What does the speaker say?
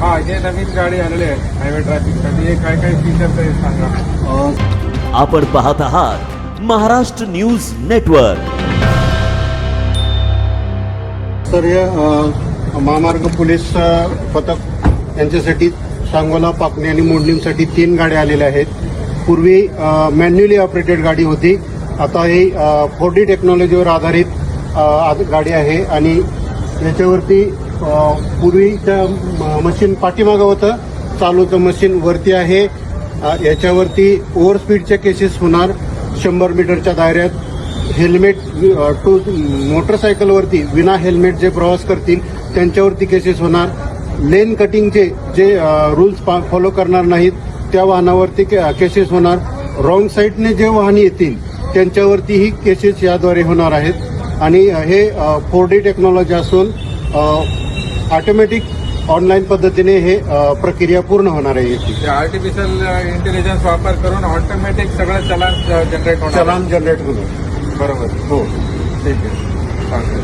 हा हे नवीन गाडी आलेली आहे हायवे ट्रॅफिकसाठी हे काय काय फीचर्स आहे सांगा. आपण पाहत आहात महाराष्ट्र न्यूज नेटवर्क तर हे अ, महामार्ग पोलीस पथक यांच्यासाठी सांगोला पाकणी आणि मोडणीसाठी तीन गाड्या आलेल्या आहेत. पूर्वी मॅन्युअली ऑपरेटेड गाडी होती. आता ही फोर डी टेक्नॉलॉजीवर आधारित गाडी आहे आणि याच्यावरती पूर्वी पूर्वीच्या मशीन पाठीमागं होतं. चालूचं मशीन वरती आहे. याच्यावरती ओव्हर स्पीडच्या केसेस होणार शंभर मीटरच्या दायऱ्यात. हेल्मेट टू मोटरसायकलवरती विना हेल्मेट जे प्रवास करतील त्यांच्यावरती केसेस होणार. लेन कटिंगचे जे रूल्स फॉलो करणार नाहीत त्या वाहनावरती के- केसेस होणार. रॉंग साईडने जे वाहने येतील त्यांच्यावरतीही केसेस याद्वारे होणार आहेत. आणि हे फोर डी टेक्नॉलॉजी असून ऑटोमॅटिक ऑनलाईन पद्धतीने हे प्रक्रिया पूर्ण होणार आहे याची. आर्टिफिशियल इंटेलिजन्स वापर करून ऑटोमॅटिक सगळं चलान जनरेट होणार चलान जनरेट होणार बरोबर. हो. ठीक आहे.